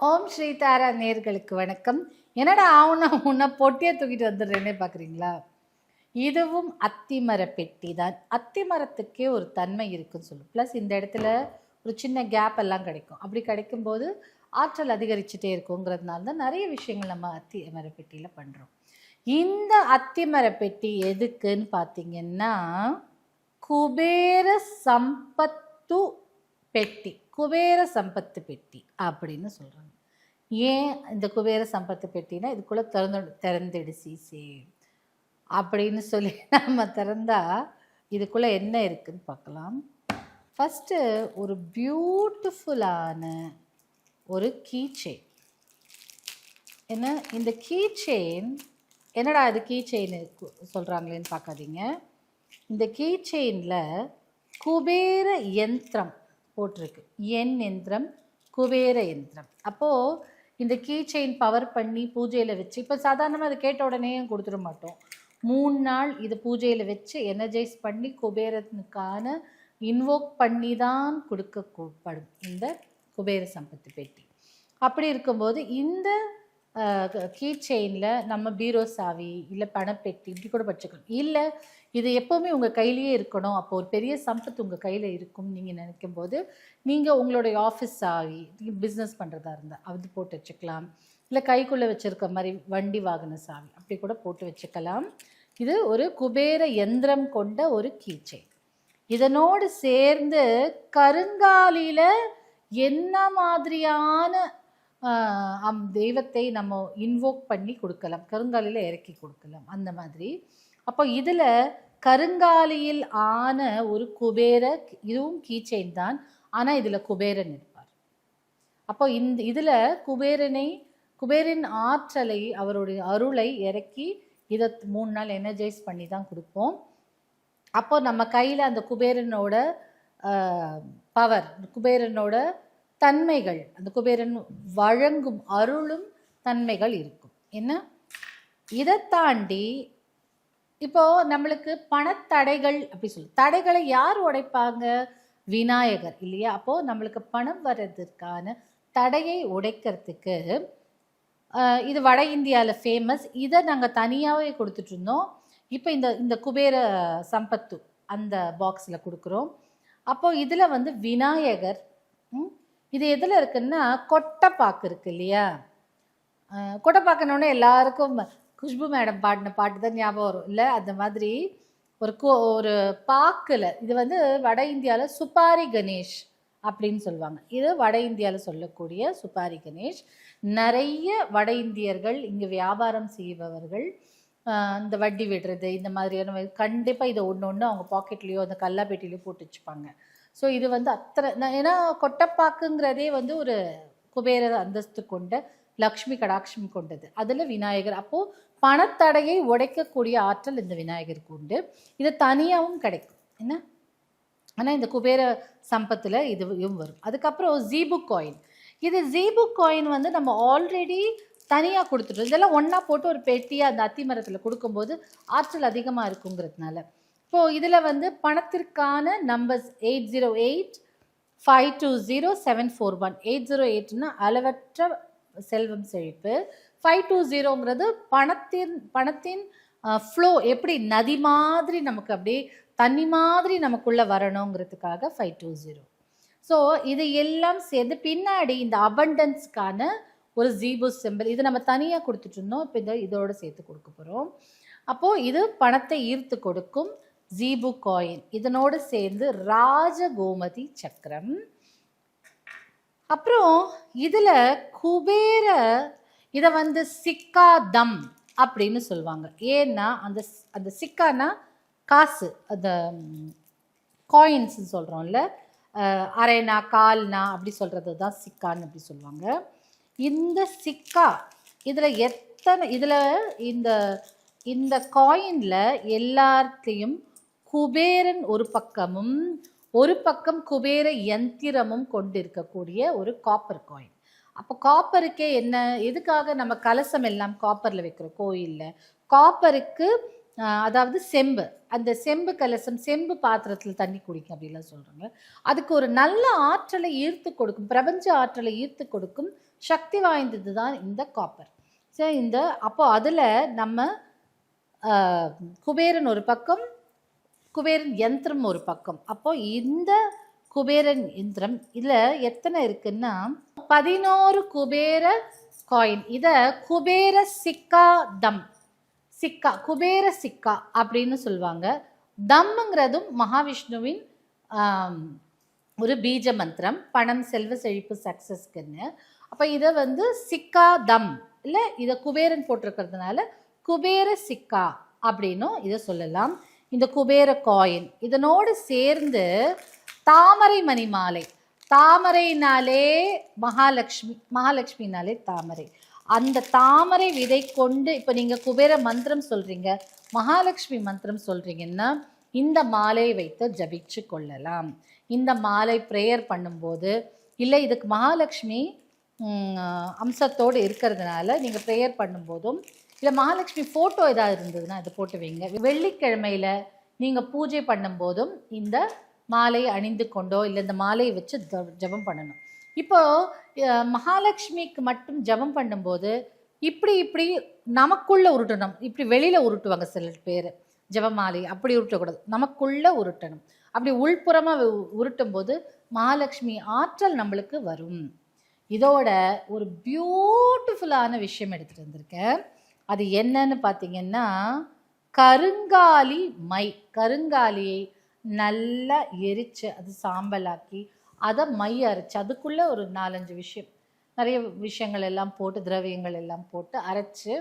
ஓம் ஸ்ரீதாரா நேர்களுக்கு வணக்கம். என்னடா ஆவுனா உன்னை பொட்டியை தூக்கிட்டு வந்துடுறேன்னே பார்க்குறீங்களா இதுவும் அத்திமர பெட்டி தான். அத்திமரத்துக்கே ஒரு தன்மை இருக்குன்னு சொல்லும் ப்ளஸ் இந்த இடத்துல ஒரு சின்ன கேப் எல்லாம் கிடைக்கும். அப்படி கிடைக்கும்போது ஆற்றல் அதிகரிச்சுட்டே இருக்குங்கிறதுனால தான் நிறைய விஷயங்கள் நம்ம அத்தி மர பெட்டியில் பண்ணுறோம் இந்த அத்திமர பெட்டி எதுக்குன்னு பார்த்தீங்கன்னா குபேர சம்பத்து பெட்டி. குபேர சம்பத்து பெட்டி அப்படின்னு சொல்கிறாங்க ஏன் இந்த குபேர சம்பத்து பெட்டினா இதுக்குள்ளே திறந்து திறந்துடு சீசே அப்படின்னு சொல்லி நம்ம திறந்தால் இதுக்குள்ளே என்ன இருக்குதுன்னு பார்க்கலாம். ஃபஸ்ட்டு ஒரு பியூட்டிஃபுல்லான ஒரு கீ செயின் என்ன? இந்த கீ செயின் என்னடா இது கீ செயின் சொல்கிறாங்களேன்னு பார்க்காதீங்க. இந்த கீ செயினில் குபேர யந்திரம் போட்டிருக்கு. என் எந்திரம் குபேர எந்திரம். அப்போது இந்த கீ செயின் பவர் பண்ணி பூஜையில் வச்சு இப்போ சாதாரணமாக அதை கேட்ட உடனே கொடுத்துட மாட்டோம். மூணு நாள் இது பூஜையில் வச்சு எனர்ஜைஸ் பண்ணி குபேரனுக்கான இன்வோக் பண்ணி தான் கொடுக்கப்படும். இந்த குபேர சம்பத்து பெட்டி. அப்படி இருக்கும்போது இந்த கீ செயினில் நம்ம பீரோ சாவி இல்லை பணப்பெட்டி இப்படி கூட வச்சுக்கணும் இல்லை இது எப்போவுமே உங்கள் கையிலேயே இருக்கணும். அப்போ ஒரு பெரிய சம்பத்து உங்கள் கையில் இருக்கும் நீங்கள் நினைக்கும் போது நீங்கள் உங்களுடைய ஆஃபீஸ் சாவி நீங்கள் பிஸ்னஸ் பண்ணுறதா இருந்தால் அது போட்டு வச்சுக்கலாம். இல்லை கைக்குள்ளே வச்சுருக்க மாதிரி வண்டி வாகன சாவி அப்படி கூட போட்டு வச்சுக்கலாம். இது ஒரு குபேர எந்திரம் கொண்ட ஒரு கீச்சை. இதனோடு சேர்ந்து கருங்காலியில் என்ன மாதிரியான அம் தெய்வத்தை நம்ம இன்வோக் பண்ணி கொடுக்கலாம். கருங்காலியில் இறக்கி கொடுக்கலாம். அந்த மாதிரி. அப்போ இதில் கருங்காலியில் ஆன ஒரு குபேர இதுவும் கீச்செயின் தான். ஆனால் இதில் குபேரன் இருப்பார். அப்போ இந்த இதில் குபேரனை குபேரின் ஆற்றலை அவருடைய அருளை இறக்கி இதை மூணு நாள் எனர்ஜைஸ் பண்ணி தான் கொடுப்போம். அப்போ நம்ம கையில் அந்த குபேரனோட பவர் குபேரனோட தன்மைகள் அந்த குபேரன் வழங்கும் அருளும் தன்மைகள் இருக்கும். என்ன? இதை தாண்டி இப்போது நம்மளுக்கு பணத்தடைகள் அப்படி சொல்லு. தடைகளை யார் உடைப்பாங்க? விநாயகர் இல்லையா? அப்போது நம்மளுக்கு பணம் வர்றதுக்கான தடையை உடைக்கிறதுக்கு இது வட இந்தியாவில் ஃபேமஸ் இதை நாங்கள் தனியாகவே கொடுத்துட்ருந்தோம் இப்போ இந்த இந்த குபேர சம்பத்து அந்த பாக்ஸில் கொடுக்குறோம். அப்போது இதில் வந்து விநாயகர் ம், இது எதில் இருக்குன்னா கொட்டைப்பாக்கு இருக்கு இல்லையா? கொட்டைப்பாக்குனோடனே எல்லாருக்கும் குஷ்பு மேடம் பாடின பாட்டு தான் ஞாபகம் வரும். இல்லை அந்த மாதிரி ஒரு கோ ஒரு பாக்கில் இது வந்து வட இந்தியாவில் சுப்பாரி கணேஷ் அப்படின்னு சொல்லுவாங்க. இது வட இந்தியாவில் சொல்லக்கூடிய சுப்பாரி கணேஷ். நிறைய வட இந்தியர்கள் இங்கே வியாபாரம் செய்பவர்கள் இந்த வட்டி விடுறது இந்த மாதிரியான கண்டிப்பாக இதை ஒன்று ஒன்று அவங்க பாக்கெட்லேயோ அந்த கல்லாப்பேட்டிலையோ போட்டு வச்சுப்பாங்க. ஸோ இது வந்து அத்தனை நான் ஏன்னா கொட்டப்பாக்குங்கிறதே வந்து ஒரு குபேர அந்தஸ்து கொண்ட லக்ஷ்மி கடாட்சம் கொண்டது. அதில் விநாயகர் அப்போது பணத்தடையை உடைக்கக்கூடிய ஆற்றல் இந்த விநாயகருக்கு உண்டு. இது தனியாகவும் கிடைக்கும். என்ன? ஆனால் இந்த குபேர சம்பத்தில் இதுவும் வரும். அதுக்கப்புறம் ஜீபு காயின். இது ஜீபு காயின் வந்து நம்ம ஆல்ரெடி தனியாக கொடுத்துட்டோம். இதெல்லாம் ஒன்றா போட்டு ஒரு பெட்டியாக அந்த அத்தி மரத்தில் கொடுக்கும்போது ஆற்றல் அதிகமாக இருக்குங்கிறதுனால. இப்போது இதில் வந்து பணத்திற்கான numbers eight zero eight five two zero seven four one eight zero எயிட்னா அளவற்ற செல்வம் செழிப்பு. ஃபைவ் டூ ஜீரோங்கிறது பணத்தின் பணத்தின் ஃப்ளோ எப்படி நதி மாதிரி நமக்கு அப்படியே தண்ணி மாதிரி நமக்குள்ளே வரணுங்கிறதுக்காக ஃபைவ் டூ ஜீரோ ஸோ இது எல்லாம் சேர்ந்து பின்னாடி இந்த அபண்டன்ஸ்க்கான ஒரு ஜீபோ சிம்பிள் இது நம்ம தனியாக கொடுத்துட்டு இருந்தோம் இப்போ இதை இதோடு சேர்த்து கொடுக்க போகிறோம் அப்போது இது பணத்தை ஈர்த்து கொடுக்கும் ஜீபு காயின் இதனோடு சேர்ந்து ராஜகோமதி சக்கரம். அப்புறம் இதில் குபேர இதை வந்து சிக்கா தம் அப்படின்னு சொல்லுவாங்க. ஏன்னா அந்த அந்த சிக்கானா காசு அந்த காயின்ஸ் சொல்கிறோம்ல அரைனா கால்னா அப்படி சொல்கிறது தான் சிக்கான்னு அப்படி சொல்லுவாங்க. இந்த சிக்கா இதில் எத்தனை இதில் இந்த இந்த காயினில் எல்லாத்தையும் குபேரன் ஒரு பக்கமும் ஒரு பக்கம் குபேர யந்திரமும் கொண்டிருக்கக்கூடிய ஒரு காப்பர் காயின் அப்போ காப்பருக்கே என்ன எதுக்காக நம்ம கலசம் எல்லாம் காப்பரில் வைக்கிறோம்? கோயிலில். காப்பருக்கு அதாவது செம்பு. அந்த செம்பு கலசம் செம்பு பாத்திரத்தில் தண்ணி குடிக்கும் அப்படிலாம் சொல்கிறாங்க அதுக்கு ஒரு நல்ல ஆற்றலை ஈர்த்து கொடுக்கும் பிரபஞ்ச ஆற்றலை ஈர்த்து கொடுக்கும் சக்தி வாய்ந்தது தான் இந்த காப்பர் ஸோ இந்த அப்போ அதில் நம்ம குபேரன் ஒரு பக்கம் குபேரன் யந்திரம் ஒரு பக்கம். அப்போ இந்த குபேரன் யந்திரம் இதில் எத்தனை இருக்குன்னா பதினோரு குபேர காயின் இதை குபேர சிக்கா தம். சிக்கா குபேர சிக்கா அப்படின்னு சொல்லுவாங்க. தம்ங்கிறதும் மகாவிஷ்ணுவின் ஒரு பீஜ மந்திரம் பணம் செல்வ செழிப்பு சக்ஸஸ்க்குன்னு அப்போ இதை வந்து சிக்கா தம். இல்லை இதை குபேரன் போட்டிருக்கிறதுனால குபேர சிக்கா அப்படின்னும் இதை சொல்லலாம். இந்த குபேர காயின் இதனோடு சேர்ந்து தாமரை மணி மாலை. தாமரைனாலே மகாலட்சுமி மகாலட்சுமினாலே தாமரை. அந்த தாமரை விதை கொண்டு இப்போ நீங்கள் குபேர மந்திரம் சொல்கிறீங்க மகாலட்சுமி மந்திரம் சொல்கிறீங்கன்னா இந்த மாலையை வைத்து ஜபிச்சு கொள்ளலாம். இந்த மாலை ப்ரேயர் பண்ணும்போது இல்லை இதுக்கு மகாலட்சுமி அம்சத்தோடு இருக்கிறதுனால நீங்கள் ப்ரேயர் பண்ணும்போதும் இல்லை மகாலட்சுமி ஃபோட்டோ ஏதாவது இருந்ததுன்னா அதை போட்டு வைங்க. வெள்ளிக்கிழமையில் நீங்கள் பூஜை பண்ணும்போதும் இந்த மாலையை அணிந்து கொண்டோ இல்லை இந்த மாலையை வச்சு ஜபம் ஜெபம் பண்ணணும். இப்போது மகாலட்சுமிக்கு மட்டும் ஜெபம் பண்ணும்போது இப்படி இப்படி நமக்குள்ளே உருட்டணும். இப்படி வெளியில் உருட்டுவாங்க சில பேர். ஜபமாலை அப்படி உருட்டக்கூடாது. நமக்குள்ளே உருட்டணும். அப்படி உள்புறமாக உருட்டும் போது மகாலட்சுமி ஆற்றல் நம்மளுக்கு வரும். இதோட ஒரு பியூட்டிஃபுல்லான விஷயம் எடுத்துகிட்டு வந்திருக்கேன். அது என்னன்னு பார்த்தீங்கன்னா கருங்காலி மை. கருங்காலியை நல்லா எரித்து அது சாம்பலாக்கி அதை மை அரைச்சி அதுக்குள்ளே ஒரு நாலஞ்சு விஷயம். நிறைய விஷயங்கள் எல்லாம் போட்டு திரவியங்கள் எல்லாம் போட்டு அரைச்சி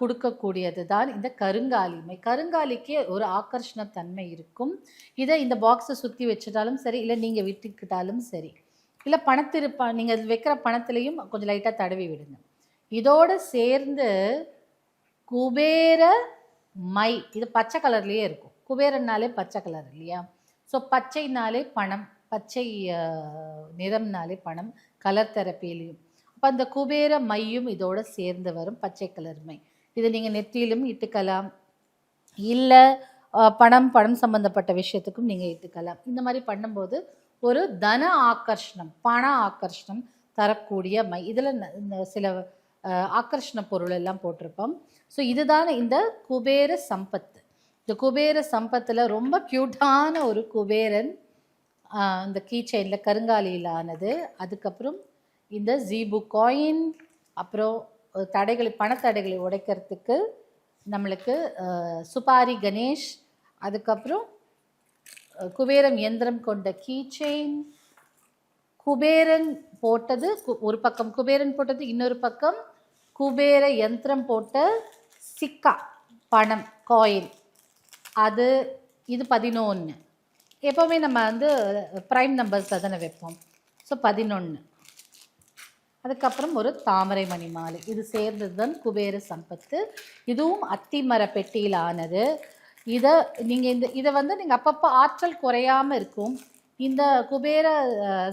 கொடுக்கக்கூடியது தான் இந்த கருங்காலி மை. கருங்காலிக்கே ஒரு ஆக்கர்ஷணத்தன்மை இருக்கும். இதை இந்த பாக்ஸை சுற்றி வச்சுட்டாலும் சரி இல்லை நீங்கள் விட்டுக்கிட்டாலும் சரி. இல்லை பணத்திருப்பா நீங்கள் அது வைக்கிற பணத்துலேயும் கொஞ்சம் லைட்டாக தடவி விடுங்க. இதோடு சேர்ந்து குபேர மை இது பச்சை கலர்லேயே இருக்கும். குபேரன்னாலே பச்சை கலர் இல்லையா? ஸோ பச்சைனாலே பணம் பச்சை நிறம்னாலே பணம் கலர் தெரப்பிலையும். அப்போ அந்த குபேர மையும் இதோட சேர்ந்து வரும் பச்சை கலர் மை. இதை நீங்கள் நெற்றியிலும் இட்டுக்கலாம். இல்லை பணம் பணம் சம்மந்தப்பட்ட விஷயத்துக்கும் நீங்கள் இட்டுக்கலாம். இந்த மாதிரி பண்ணும்போது ஒரு தன ஆக்கர்ஷணம் பண ஆக்கர்ஷணம் தரக்கூடிய மை. இதில் இந்த சில ஆக்கர்ஷண பொருள் எல்லாம் போட்டிருப்போம். ஸோ இதுதான் இந்த குபேர சம்பத் இந்த குபேர சம்பத்தில் ரொம்ப க்யூட்டான ஒரு குபேரன் இந்த கீ செயினில் கருங்காலியில் ஆனது. அதுக்கப்புறம் இந்த ஜீபு காயின் அப்புறம் தடைகளை பணத்தடைகளை உடைக்கிறதுக்கு நம்மளுக்கு சுபாரி கணேஷ் அதுக்கப்புறம் குபேரம் இயந்திரம் கொண்ட கீ செயின் குபேரன் போட்டது கு- ஒரு பக்கம் குபேரன் போட்டது இன்னொரு பக்கம் குபேர யந்திரம் போட்ட சிக்கா பணம் காயின் அது இது பதினொன்று எப்போவுமே நம்ம வந்து ப்ரைம் நம்பர்ஸ் தானே வைப்போம். ஸோ பதினொன்று அதுக்கப்புறம் ஒரு தாமரை மணி மாலை. இது சேர்ந்தது தான் குபேர சம்பத்து. இதுவும் அத்திமர பெட்டியில் ஆனது இதை நீங்கள் இந்த இதை வந்து நீங்கள் அப்பப்போ ஆற்றல் குறையாமல் இருக்கும். இந்த குபேர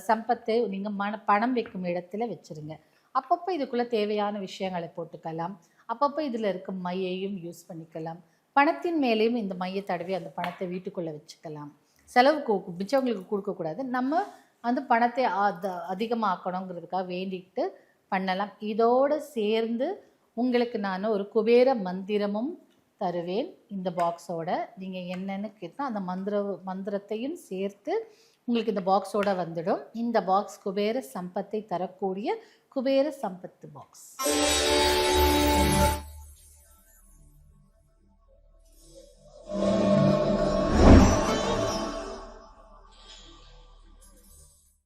சம்பத்தை நீங்கள் மன பணம் வைக்கும் இடத்துல வச்சுருங்க. அப்பப்போ இதுக்குள்ளே தேவையான விஷயங்களை போட்டுக்கலாம். அப்பப்போ இதில் இருக்க மையையும் யூஸ் பண்ணிக்கலாம். பணத்தின் மேலேயும் இந்த மைய தடவி அந்த பணத்தை வீட்டுக்குள்ளே வச்சுக்கலாம். செலவுக்கு மிச்சவங்களுக்கு கொடுக்கக்கூடாது நம்ம வந்து பணத்தை அத- அதிகமாக்கணுங்கிறதுக்காக வேண்டிட்டு பண்ணலாம். இதோடு சேர்ந்து உங்களுக்கு நான் ஒரு குபேர மந்திரமும் தருவேன். இந்த பாக்ஸோட நீங்கள் என்னென்னு கேட்டால் அந்த மந்திர மந்திரத்தையும் சேர்த்து உங்களுக்கு இந்த பாக்ஸோட வந்துடும். இந்த பாக்ஸ் குபேர சம்பத்தை தரக்கூடிய குபேர சம்பத்து பாக்ஸ்